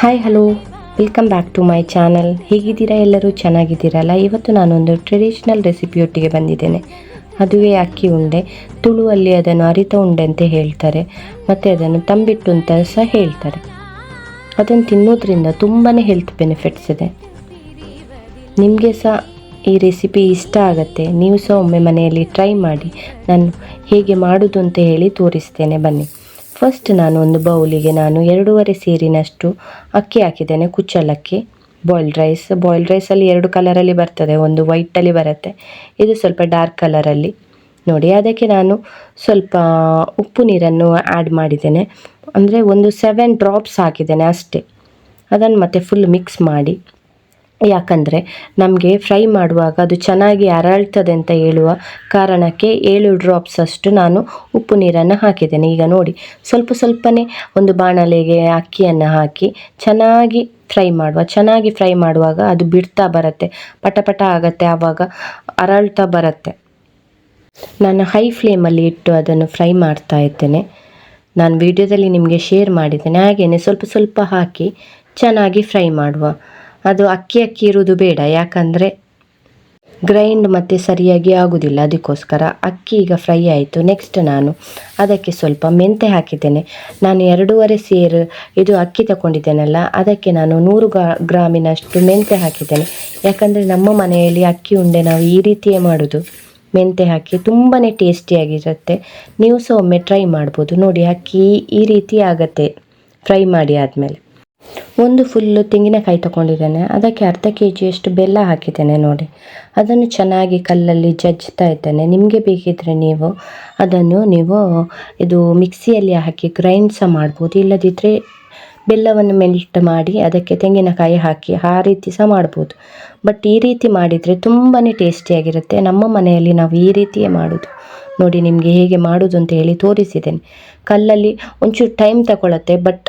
Hi hello welcome back to my channel ಹೇಗಿದ್ದೀರಾ ಎಲ್ಲರೂ? ಚೆನ್ನಾಗಿದ್ದೀರಲ್ಲ? ಇವತ್ತು ನಾನೊಂದು ಟ್ರೆಡಿಷ್ನಲ್ ರೆಸಿಪಿಯೊಟ್ಟಿಗೆ ಬಂದಿದ್ದೇನೆ. ಅದುವೇ ಅಕ್ಕಿ ಉಂಡೆ. ತುಳುವಲ್ಲಿ ಅದನ್ನು ಅರಿತ ಉಂಡೆ ಅಂತ ಹೇಳ್ತಾರೆ. ಮತ್ತು ಅದನ್ನು ತಂಬಿಟ್ಟು ಅಂತ ಸಹ ಹೇಳ್ತಾರೆ. ಅದನ್ನು ತಿನ್ನೋದ್ರಿಂದ ತುಂಬಾ ಹೆಲ್ತ್ ಬೆನಿಫಿಟ್ಸ್ ಇದೆ. ನಿಮಗೆ ಸಹ ಈ ರೆಸಿಪಿ ಇಷ್ಟ ಆಗುತ್ತೆ. ನೀವು ಸಹ ಒಮ್ಮೆ ಮನೆಯಲ್ಲಿ ಟ್ರೈ ಮಾಡಿ. ನಾನು ಹೇಗೆ ಮಾಡೋದು ಅಂತ ಹೇಳಿ ತೋರಿಸ್ತೇನೆ. ಬನ್ನಿ. ಫಸ್ಟ್ ನಾನು ಒಂದು ಬೌಲಿಗೆ ನಾನು ಎರಡೂವರೆ ಸೇರಿನಷ್ಟು ಅಕ್ಕಿ ಹಾಕಿದ್ದೇನೆ ಕುಚ್ಚಲಕ್ಕಿ. ಬಾಯ್ಲ್ಡ್ ರೈಸ್ ಬಾಯ್ಲ್ಡ್ ರೈಸಲ್ಲಿ ಎರಡು ಕಲರಲ್ಲಿ ಬರ್ತದೆ. ಒಂದು ವೈಟಲ್ಲಿ ಬರುತ್ತೆ. ಇದು ಸ್ವಲ್ಪ ಡಾರ್ಕ್ ಕಲರಲ್ಲಿ ನೋಡಿ, ಅದಕ್ಕೆ ನಾನು ಸ್ವಲ್ಪ ಉಪ್ಪು ನೀರನ್ನು ಆ್ಯಡ್ ಮಾಡಿದ್ದೇನೆ. ಅಂದರೆ ಒಂದು ಸೆವೆನ್ ಡ್ರಾಪ್ಸ್ ಹಾಕಿದ್ದೇನೆ ಅಷ್ಟೇ. ಅದನ್ನು ಮತ್ತೆ ಫುಲ್ ಮಿಕ್ಸ್ ಮಾಡಿ. ಯಾಕಂದರೆ ನಮಗೆ ಫ್ರೈ ಮಾಡುವಾಗ ಅದು ಚೆನ್ನಾಗಿ ಅರಳ್ತದೆ ಅಂತ ಹೇಳುವ ಕಾರಣಕ್ಕೆ ಏಳು ಡ್ರಾಪ್ಸ್ ಅಷ್ಟು ನಾನು ಉಪ್ಪು ನೀರನ್ನು ಹಾಕಿದ್ದೇನೆ. ಈಗ ನೋಡಿ, ಸ್ವಲ್ಪ ಸ್ವಲ್ಪನೇ ಒಂದು ಬಾಣಲೆಗೆ ಅಕ್ಕಿಯನ್ನು ಹಾಕಿ ಚೆನ್ನಾಗಿ ಫ್ರೈ ಮಾಡುವ, ಚೆನ್ನಾಗಿ ಫ್ರೈ ಮಾಡುವಾಗ ಅದು ಬಿಡ್ತಾ ಬರುತ್ತೆ ಪಟ ಪಟ ಆಗತ್ತೆ, ಆವಾಗ ಅರಳ್ತಾ ಬರುತ್ತೆ. ನಾನು ಹೈ ಫ್ಲೇಮಲ್ಲಿ ಇಟ್ಟು ಅದನ್ನು ಫ್ರೈ ಮಾಡ್ತಾ ಇದ್ದೇನೆ. ನಾನು ವಿಡಿಯೋದಲ್ಲಿ ನಿಮಗೆ ಶೇರ್ ಮಾಡಿದ್ದೇನೆ. ಹಾಗೆಯೇ ಸ್ವಲ್ಪ ಸ್ವಲ್ಪ ಹಾಕಿ ಚೆನ್ನಾಗಿ ಫ್ರೈ ಮಾಡುವ. ಅದು ಅಕ್ಕಿ ಅಕ್ಕಿ ಇರುವುದು ಬೇಡ. ಯಾಕಂದರೆ ಗ್ರೈಂಡ್ ಮತ್ತು ಸರಿಯಾಗಿ ಆಗುವುದಿಲ್ಲ ಅದಕ್ಕೋಸ್ಕರ ಅಕ್ಕಿ ಈಗ ಫ್ರೈ ಆಯಿತು. ನೆಕ್ಸ್ಟ್ ನಾನು ಅದಕ್ಕೆ ಸ್ವಲ್ಪ ಮೆಂತೆ ಹಾಕಿದ್ದೇನೆ. ನಾನು ಎರಡೂವರೆ ಸೇರು ಇದು ಅಕ್ಕಿ ತಗೊಂಡಿದ್ದೇನಲ್ಲ ಅದಕ್ಕೆ ನಾನು ನೂರು ಗ್ರಾಮಿನಷ್ಟು ಮೆಂತೆ ಹಾಕಿದ್ದೇನೆ. ಯಾಕಂದರೆ ನಮ್ಮ ಮನೆಯಲ್ಲಿ ಅಕ್ಕಿ ಉಂಡೆ ನಾವು ಈ ರೀತಿಯೇ ಮಾಡೋದು. ಮೆಂತೆ ಹಾಕಿ ತುಂಬಾ ಟೇಸ್ಟಿಯಾಗಿರುತ್ತೆ. ನೀವು ಸಹ ಒಮ್ಮೆ ಟ್ರೈ ಮಾಡ್ಬೋದು. ನೋಡಿ ಅಕ್ಕಿ ಈ ರೀತಿ ಆಗತ್ತೆ. ಫ್ರೈ ಮಾಡಿ ಆದಮೇಲೆ. ಒಂದು ಫುಲ್ಲು ತೆಂಗಿನಕಾಯಿ ತಗೊಂಡಿದ್ದೇನೆ. ಅದಕ್ಕೆ ಅರ್ಧ ಕೆ ಜಿಯಷ್ಟು ಬೆಲ್ಲ ಹಾಕಿದ್ದೇನೆ ನೋಡಿ. ಅದನ್ನು ಚೆನ್ನಾಗಿ ಕಲ್ಲಲ್ಲಿ ಜಜ್ತಾ ಇದ್ದೇನೆ. ನಿಮಗೆ ಬೇಕಿದ್ದರೆ ನೀವು ಅದನ್ನು ನೀವು ಇದು ಮಿಕ್ಸಿಯಲ್ಲಿ ಹಾಕಿ ಗ್ರೈಂಡ್ ಸಹ ಮಾಡ್ಬೋದು. ಇಲ್ಲದಿದ್ದರೆ ಬೆಲ್ಲವನ್ನು ಮೆಲ್ಟ್ ಮಾಡಿ ಅದಕ್ಕೆ ತೆಂಗಿನಕಾಯಿ ಹಾಕಿ ಆ ರೀತಿ ಸಹ ಮಾಡ್ಬೋದು. ಬಟ್ ಈ ರೀತಿ ಮಾಡಿದರೆ ತುಂಬಾ ಟೇಸ್ಟಿಯಾಗಿರುತ್ತೆ. ನಮ್ಮ ಮನೆಯಲ್ಲಿ ನಾವು ಈ ರೀತಿಯೇ ಮಾಡೋದು. ನೋಡಿ ನಿಮಗೆ ಹೇಗೆ ಮಾಡೋದು ಅಂತ ಹೇಳಿ ತೋರಿಸಿದ್ದೇನೆ. ಕಲ್ಲಲ್ಲಿ ಒಂಚೂರು ಟೈಮ್ ತಗೊಳತ್ತೆ, ಬಟ್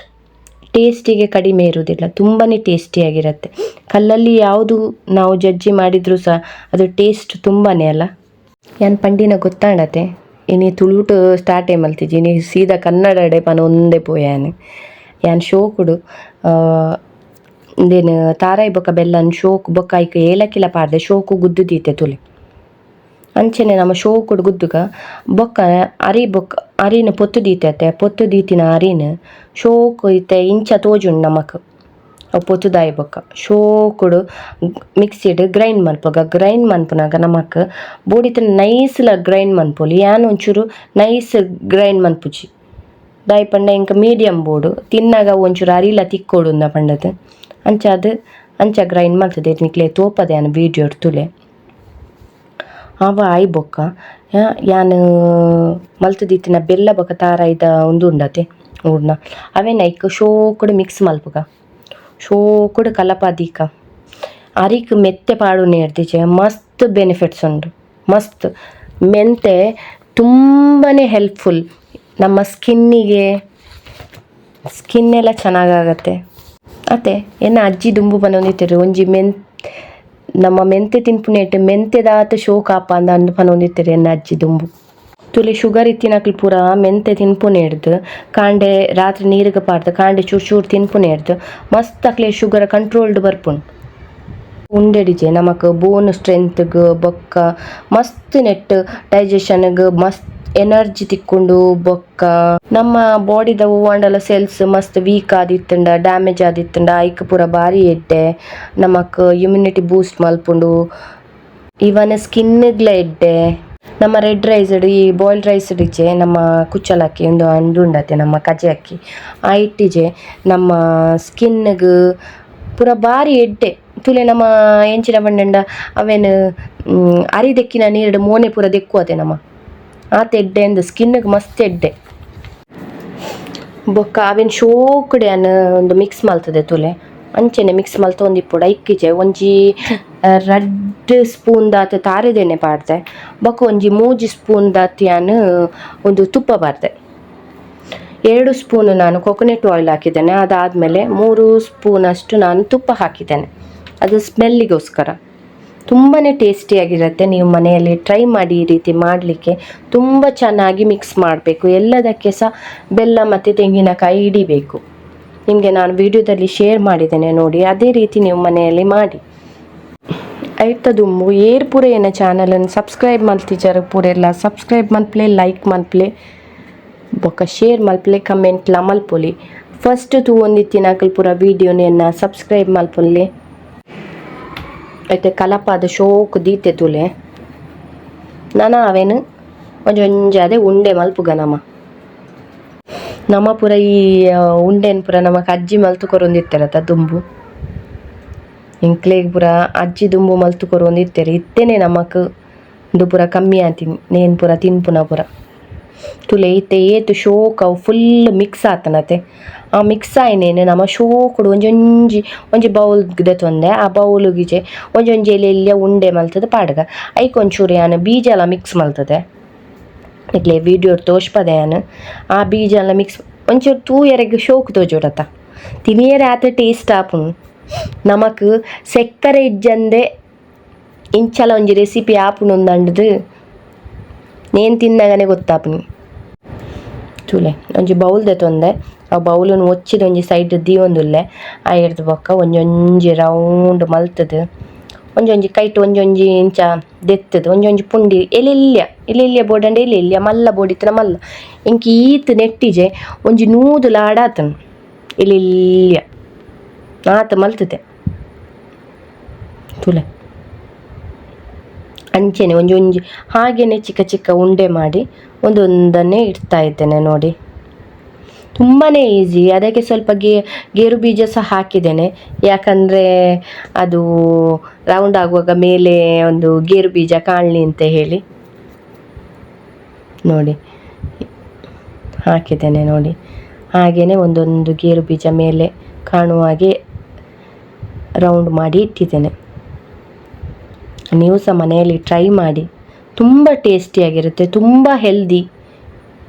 ಟೇಸ್ಟಿಗೆ ಕಡಿಮೆ ಇರುವುದಿಲ್ಲ. ತುಂಬಾ ಟೇಸ್ಟಿಯಾಗಿರುತ್ತೆ ಕಲ್ಲಲ್ಲಿ ಯಾವುದು ನಾವು ಜಜ್ಜಿ ಮಾಡಿದರೂ ಸಹ ಅದು ಟೇಸ್ಟ್ ತುಂಬಾ ಅಲ್ಲ. ಯಾನ್ ಪಂಡಿನ ಗೊತ್ತಾಡತ್ತೆ ಇನಿ ತುಳುಟು ಸ್ಟಾರ್ಟೇ ಮಲ್ತಿಜಿ ಸೀದಾ ಕನ್ನಡ ಪನ ಒಂದೇ ಪೋಯಾನೆ ಯಾನ್. ಶೋಕುಡು ಇಂದೇನು ತಾರಾಯಿ ಬೊಕ್ಕ ಬೆಲ್ಲನ್ ಶೋಕು, ಬೊಕ್ಕ ಐಕ್ ಏಲಕ್ಕಿಲ ಪಾಡ್ದೆ ಶೋಕು ಗುದ್ದು ದೀತೆ ತುಲೆ. ಅಂಚನೆ ನಮ್ಮ ಶೋಕುಡು ಗುದ್ದುಗ ಬೊಕ್ಕ ಅರಿ ಬೊಕ್ಕ ಅರಿನ ಪೊತ್ತು ದೀತೆ ಪೊತ್ತು ದೀತಿನ ಅರಿನ ಶೋಕು ಇತ್ತೆ ಇಂಚ ತೋಜುಂಡು ನಮಕ್. ಅವು ಪೊತ್ತುದಾಯಿ ಬೊಕ್ಕ. ಶೋಕುಡು ಮಿಕ್ಸಿಡ್ ಗ್ರೈಂಡ್ ಮನ್ಪಗ, ಗ್ರೈಂಡ್ ಮನ್ಪುನಾಗ ನಮಕ್ ಬೋಡಿತ ನೈಸ್ಲ ಗ್ರೈಂಡ್ ಮನ್ಪೋಲಿ, ಯಾನ್ ಒಂಚೂರು ನೈಸ್ ಗ್ರೈಂಡ್ ಮನ್ಪುಜಿ. ದಾಯಿ ಪಂಡ ಇಂಕ ಮೀಡಿಯಂ ಬೋಡು, ತಿನ್ನಾಗ ಒಂಚೂರು ಅರಿಲ ತಿಕ್ಕೋಡು ಪಂಡದು. ಅಂಚ ಅದು, ಅಂಚ ಗ್ರೈಂಡ್ ಮಾಡ್ತದೆ ನಿಕ್ಲೆ ತೋಪದೆ ಅನ್ನ ವೀಡಿಯೋ ತುಲೆ ಅವ ಆಯ್ ಬೊಕ್ಕ. ಯಾನ್, ಮಲ್ತುದಿತ್ತಿನ ಬೆಲ್ಲ ಬೊಕ ತಾರಾಯ್ದ ಉಂದು ಉಂಡತೆ ಊರ್ನ ಅವೆನ್ ಐಕ್ ಶೋಕುಡು ಮಿಕ್ಸ್ ಮಲ್ಪುಗ. ಶೋಕುಡು ಕಲಪಾದೀಕ ಅರಿಕ್ ಮೆತ್ತೆ ಪಾಡು ನೇರ್ತಿಚೆ ಮಸ್ತ್ ಬೆನಿಫಿಟ್ಸ್ ಉಂಡು. ಮಸ್ತ್. ಮೆಂತೆ ತುಂಬಾ ಹೆಲ್ಪ್ಫುಲ್ ನಮ್ಮ ಸ್ಕಿನ್ನಿಗೆ ಸ್ಕಿನ್ ಎಲ್ಲ ಚೆನ್ನಾಗಾಗತ್ತೆ. ಅತ್ತೆ ಏನ ಅಜ್ಜಿ ದುಂಬು ಬಂದಿತ್ತಿರು ಒಂಜಿ ಮೆನ್ ನಮ್ಮ ಮೆಂತೆ ತಿನ್ಪುನೇಟ್ ಮೆಂತೆದಾತ ಶೋಕಾಪ ಅಂದ ಅಂದು ಪನೊಂದಿತ್ತೆರ್ ಎನ್ನ ಅಜ್ಜಿ ದುಂಬು. ತುಲೆ ಶುಗರ್ ಇತ್ತಿನಕ್ಲ್ ಪೂರ ಮೆಂತೆ ತಿನ್ಪುನೇರ್ದು ಕಾಂಡೆ ರಾತ್ರಿ ನೀರಿಗೆ ಪಾಡ್ದು, ಕಾಂಡೆ ಚೂರು ಚೂರು ತಿನ್ಪುನೇರ್ದು ಮಸ್ತ್ ಅಕ್ಲೆ ಶುಗರ್ ಕಂಟ್ರೋಲ್ಡ್ ಬರ್ಪುಂಡು ಉಂಡೆಡಿಜೆ ನಮಕ್ ಬೋನ್ ಸ್ಟ್ರೆಂತ್ಗ್ ಬೊಕ್ಕ ಮಸ್ತ್ ನೆಟ್ ಡೈಜೆಷನ್ಗ್ ಮಸ್ತ್ ಎನರ್ಜಿ ತಿಕ್ಕೊಂಡು ಬೊಕ್ಕ. ನಮ್ಮ ಬಾಡಿದ ಹೂವಾಂಡಲ ಸೆಲ್ಸ್ ಮಸ್ತ್ ವೀಕ್ ಆದಿತ್ತಂಡ ಡ್ಯಾಮೇಜ್ ಆದಿತ್ತಂಡ, ಐಕ್ ಪೂರ ಬಾರಿ ಎಡ್ಡೆ. ನಮಕ್ ಇಮ್ಯುನಿಟಿ ಬೂಸ್ಟ್ ಮಲ್ಪುಂಡು. ಇವನ್ ಸ್ಕಿನ್ಗ್ಲ ಎಡ್ಡೆ. ನಮ್ಮ ರೆಡ್ ರೈಸ್ ಈ ಬಾಯ್ಲ್ಡ್ ರೈಸ್ ಇಜೆ ನಮ್ಮ ಕುಚ್ಚಲಕ್ಕಿ, ಒಂದು ಅಂಡುಂಡತೆ ನಮ್ಮ ಕಜೆ ಅಕ್ಕಿ ಆ ಇಟ್ಟಿಜೆ ನಮ್ಮ ಸ್ಕಿನ್ಗ್ ಪೂರ ಬಾರಿ ಎಡ್ಡೆ. ತುಲೆ ನಮ್ಮ ಎಂಚಿನ ಬಂಡಂಡ ಅವೆನ್ ಅರಿದೆಕ್ಕಿನ ನೀರು ಮೋನೆ ಪೂರ ದೆಕ್ಕುವತೆ ನಮ್ಮ. ಆತ ಎಡ್ಡೆ ಅಂದ, ಸ್ಕಿನ್ಗ್ ಮಸ್ತ್ ಎಡ್ಡೆ ಬೊಕ್ಕ ಅವೆನ್ ಶೋಕುಡೆ ಅನ್ನ ಒಂದು ಮಿಕ್ಸ್ ಮಲ್ತದೆ ತುಲೆ. ಅಂಚೆನೆ ಮಿಕ್ಸ್ ಮಲ್ತ ಒಂದಿಪ್ಪುಡು ಐಕ್ಕಿಜೆ ಒಂಜಿ ರಡ್ಡ್ ಸ್ಪೂನ್ ದಾತ ತಾರೆದೆಣ್ಣೆ ಪಾಡ್ದೆ. ಬೊಕ್ಕ ಒಂಜಿ ಮೂಜಿ ಸ್ಪೂನ್ ದಾತ್ ಯಾನ್, ಒಂದು ತುಪ್ಪ ಬಾರ್ದೆ ಎರಡು ಸ್ಪೂನ್ ನಾನು ಕೊಕೊನೆಟ್ ಆಯಿಲ್ ಹಾಕಿದ್ದೇನೆ. ಅದಾದಮೇಲೆ ಮೂರು ಸ್ಪೂನ್ ಅಷ್ಟು ನಾನು ತುಪ್ಪ ಹಾಕಿದ್ದೇನೆ. ಅದು ಸ್ಮೆಲ್ಲಿಗೋಸ್ಕರ ತುಂಬಾ ಟೇಸ್ಟಿಯಾಗಿರುತ್ತೆ ನೀವು ಮನೆಯಲ್ಲಿ ಟ್ರೈ ಮಾಡಿ ಈ ರೀತಿ ಮಾಡಲಿಕ್ಕೆ ತುಂಬ ಚೆನ್ನಾಗಿ ಮಿಕ್ಸ್ ಮಾಡಬೇಕು. ಎಲ್ಲದಕ್ಕೆ ಸಹ ಬೆಲ್ಲ ಮತ್ತು ತೆಂಗಿನಕಾಯಿ ಹಿಡಿಬೇಕು. ನಿಮಗೆ ನಾನು ವಿಡಿಯೋದಲ್ಲಿ ಶೇರ್ ಮಾಡಿದ್ದೇನೆ ನೋಡಿ, ಅದೇ ರೀತಿ ನೀವು ಮನೆಯಲ್ಲಿ ಮಾಡಿ. ಐತ ದುಂಬು ಏರ್ ಪೂರೆ ಏನ ಚಾನಲನ್ನು ಸಬ್ಸ್ಕ್ರೈಬ್ ಮಲ್ತಿಜಾರ ಪೂರೆಲ್ಲ ಸಬ್ಸ್ಕ್ರೈಬ್ ಮಲ್ಪ್ಲೆ ಲೈಕ್ ಮಲ್ಪ್ಲೆ ಬೊಕ್ಕ ಶೇರ್ ಮಲ್ಪಲೆ ಕಮೆಂಟ್ ಲ ಮಲ್ಪೊಲಿ. ಫಸ್ಟ್ ತೂ ಒಂದಿತ್ತಿನಾಕಲ್ ಪೂರ ಸಬ್ಸ್ಕ್ರೈಬ್ ಮಲ್ಪೊಲ್ಲಿ. ಐತೆ ಕಲಪಾದ ಶೋಕ್ ದೀತೆ ತುಲೆ. ನಾನ ಅವೇನು? ಒಂಜಿ ಅದೇ ಉಂಡೆ ಮಲ್ಪುಗ ನಮ. ನಮ ಪೂರ ಈ ಉಂಡೆನ್ ಪೂರ ನಮಕ್ ಅಜ್ಜಿ ಮಲ್ತು ಕೊರೊಂದಿತ್ತಾರತ ದುಂಬು. ಇಂಕ್ಲೆಗ್ ಪೂರ ಅಜ್ಜಿ ದುಂಬು ಮಲ್ತು ಕೊರೊಂದಿತ್ತೇರೆ ಇತ್ತೇನೆ ನಮಕ್ ಇಂದು ಪೂರ ಕಮ್ಮಿ ಆತಿ ನೇನ್ ಪೂರ ತಿನ್ಪುನ ಪೂರ. ತುಲೆ ಇತ್ತೆ ಏತು ಶೋಕ ಫುಲ್ ಮಿಕ್ಸ್ ಆತನತೆ. ಮಿಕ್ಸ್ ಆಯ್ನೇನೆ ನಮ್ಮ ಶೋಕುಡು ಒಂಜೊಂಜಿ, ಒಂಜಿ ಬೌಲ್ ತೊಂದೆ. ಆ ಬೌಲ್ಗಿಜೆ ಒಂಜೊಂಜಿ ಎಲೆ ಎಲೆಲ್ಯ ಉಂಡೆ ಮಲ್ತದ ಪಾಡ್ಗ. ಐಕ್ ಒಂಚೂರು ಬೀಜ ಎಲ್ಲ ಮಿಕ್ಸ್ ಮಲ್ತದೆ. ಇಟ್ಲೆ ವಿಡಿಯೋ ತೋಷ್ಪದೆ ಯಾನು ಆ ಬೀಜ ಎಲ್ಲ ಮಿಕ್ಸ್ ಒಂಚೂರು ತೂ ಶೋಕು ತೋಜೋಡತ್ತ. ತಿನಿಯರೆ ಆತ ಟೇಸ್ಟ್ ಆಪುನು ನಮಕ್ ಸಕ್ಕರೆ ಇಜ್ಜಂದೆ ಇಂಚಲ ಒಂಜಿ ರೆಸಿಪಿ ಆಪುನು ಅಂಡದು ನೇನು ತಿನ್ನಗನೆ ಗೊತ್ತಾಪುನಿ ಚೂಲೆ, ಒಂಜಿ ಬೌಲ್ ತೊಂದೆ. ಆ ಬೌಲನ್ನು ಒಚ್ಚಿದ ಒಂಜಿ ಸೈಡ್ ದೀವೊಂದುಲ್ಲೆ ಆ ಎಡ್ದು ಬೊಕ್ಕ ಒಂಜಿ ಒಂಜಿ ರೌಂಡ್ ಮಲ್ತದು. ಒಂಜೊಂಜಿ ಒಂಜಿ ಕೈಟ್ ಒಂಜಿ ಒಂಜಿ ಇಂಚ ದೆತ್ತುದು. ಒಂಜಿ ಒಂಜಿ ಪುಂಡಿ, ಎಲೆಲ್ಯ. ಎಲೆಲ್ಯ ಬೋಡಂಡೆ ಎಲೆಲ್ಯ, ಮಲ್ಲ ಬೋಡಿತ್ತನ ಮಲ್ಲ. ಇಂಕಿ ಈತ್ ನೆಟ್ಟಿಜೆ, ಒಂಜಿ ನೂದು ಲಾಡಾತನು. ಎಲೆಲ್ಯ. ಆತ ಮಲ್ತದೆ ತುಲೆ. ಅಂಚೆನೆ ಒಂಜೊಂಜಿ ಹಾಗೆಯೇ ಚಿಕ್ಕ ಚಿಕ್ಕ ಉಂಡೆ ಮಾಡಿ, ಒಂದೊಂದನ್ನೇ ಇಡ್ತಾ ಇದ್ದೇನೆ ನೋಡಿ. ತುಂಬಾ ಈಸಿ ಅದಕ್ಕೆ ಸ್ವಲ್ಪ ಗೇ, ಗೇರು ಬೀಜ ಸಹ ಹಾಕಿದ್ದೇನೆ. ಯಾಕಂದರೆ ಅದು ರೌಂಡ್ ಆಗುವಾಗ ಮೇಲೆ ಒಂದು ಗೇರು ಬೀಜ ಕಾಣಲಿ ಅಂತ ಹೇಳಿ. ನೋಡಿ. ಹಾಕಿದ್ದೇನೆ ನೋಡಿ. ಹಾಗೆಯೇ ಒಂದೊಂದು ಗೇರು ಬೀಜ ಮೇಲೆ ಕಾಣುವ ಹಾಗೆ ರೌಂಡ್ ಮಾಡಿ ಇಟ್ಟಿದ್ದೇನೆ. ನೀವು ಸಹ ಮನೆಯಲ್ಲಿ ಟ್ರೈ ಮಾಡಿ. ತುಂಬ ಟೇಸ್ಟಿಯಾಗಿರುತ್ತೆ ತುಂಬ ಹೆಲ್ದಿ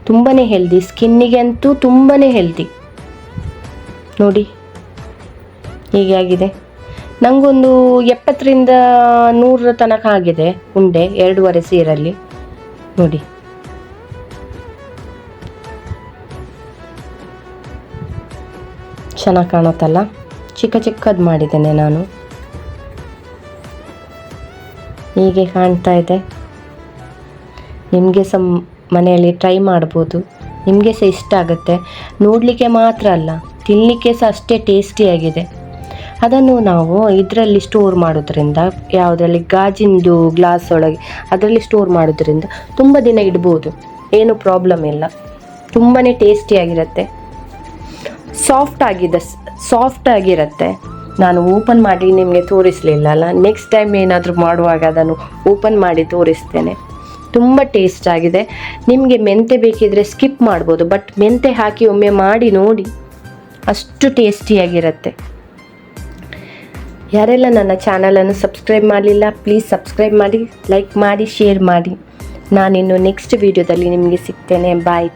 ತುಂಬಾ ಹೆಲ್ದಿ ಸ್ಕಿನ್ನಿಗೆ ಅಂತೂ ತುಂಬಾ ಹೆಲ್ದಿ ನೋಡಿ, ಹೀಗೆ ಆಗಿದೆ. ನನಗೊಂದು ಎಪ್ಪತ್ತರಿಂದ ನೂರರ ತನಕ ಆಗಿದೆ ಉಂಡೆ, ಎರಡೂವರೆ ಸೀರಲ್ಲಿ. ನೋಡಿ. ಚೆನ್ನಾಗಿ ಕಾಣುತ್ತಲ್ಲ? ಚಿಕ್ಕ ಚಿಕ್ಕದು ಮಾಡಿದ್ದೇನೆ ನಾನು. ಹೀಗೆ ಕಾಣ್ತಾ ಇದೆ. ನಿಮಗೆ ಸಹ ಮನೆಯಲ್ಲಿ ಟ್ರೈ ಮಾಡ್ಬೋದು. ನಿಮಗೆ ಸಹ ಇಷ್ಟ ಆಗುತ್ತೆ. ನೋಡಲಿಕ್ಕೆ ಮಾತ್ರ ಅಲ್ಲ ತಿನ್ನಲಿಕ್ಕೆ ಸಹ ಅಷ್ಟೇ ಟೇಸ್ಟಿಯಾಗಿದೆ ಅದನ್ನು ನಾವು ಇದರಲ್ಲಿ ಸ್ಟೋರ್ ಮಾಡೋದ್ರಿಂದ ಯಾವುದರಲ್ಲಿ ಗಾಜಿಂದು ಗ್ಲಾಸ್ ಒಳಗೆ ಅದರಲ್ಲಿ ಸ್ಟೋರ್ ಮಾಡೋದ್ರಿಂದ ತುಂಬ ದಿನ ಇಡ್ಬೋದು. ಏನು ಪ್ರಾಬ್ಲಮ್ ಇಲ್ಲ. ತುಂಬಾ ಟೇಸ್ಟಿಯಾಗಿರುತ್ತೆ ಸಾಫ್ಟ್ ಆಗಿದೆ ಸಾಫ್ಟ್ ಆಗಿರುತ್ತೆ. ನಾನು ಓಪನ್ ಮಾಡಿ ನಿಮಗೆ ತೋರಿಸಲಿಲ್ಲ ಅಲ್ಲ? ನೆಕ್ಸ್ಟ್ ಟೈಮ್ ಏನಾದರೂ ಮಾಡುವಾಗ ಅದನ್ನು ಓಪನ್ ಮಾಡಿ ತೋರಿಸ್ತೇನೆ. ತುಂಬ ಟೇಸ್ಟ್ ಆಗಿದೆ. ನಿಮಗೆ ಮೆಂತೆ ಬೇಕಿದ್ರೆ ಸ್ಕಿಪ್ ಮಾಡ್ಬೋದು ಬಟ್ ಮೆಂತೆ ಹಾಕಿ ಒಮ್ಮೆ ಮಾಡಿ ನೋಡಿ, ಅಷ್ಟು ಟೇಸ್ಟಿಯಾಗಿರುತ್ತೆ ಯಾರೆಲ್ಲ ನನ್ನ ಚಾನಲನ್ನು ಸಬ್ಸ್ಕ್ರೈಬ್ ಮಾಡಲಿಲ್ಲ ಪ್ಲೀಸ್ ಸಬ್ಸ್ಕ್ರೈಬ್ ಮಾಡಿ ಲೈಕ್ ಮಾಡಿ ಶೇರ್ ಮಾಡಿ. ನಾನಿನ್ನು ನೆಕ್ಸ್ಟ್ ವೀಡಿಯೋದಲ್ಲಿ ನಿಮಗೆ ಸಿಗ್ತೇನೆ. ಬಾಯ್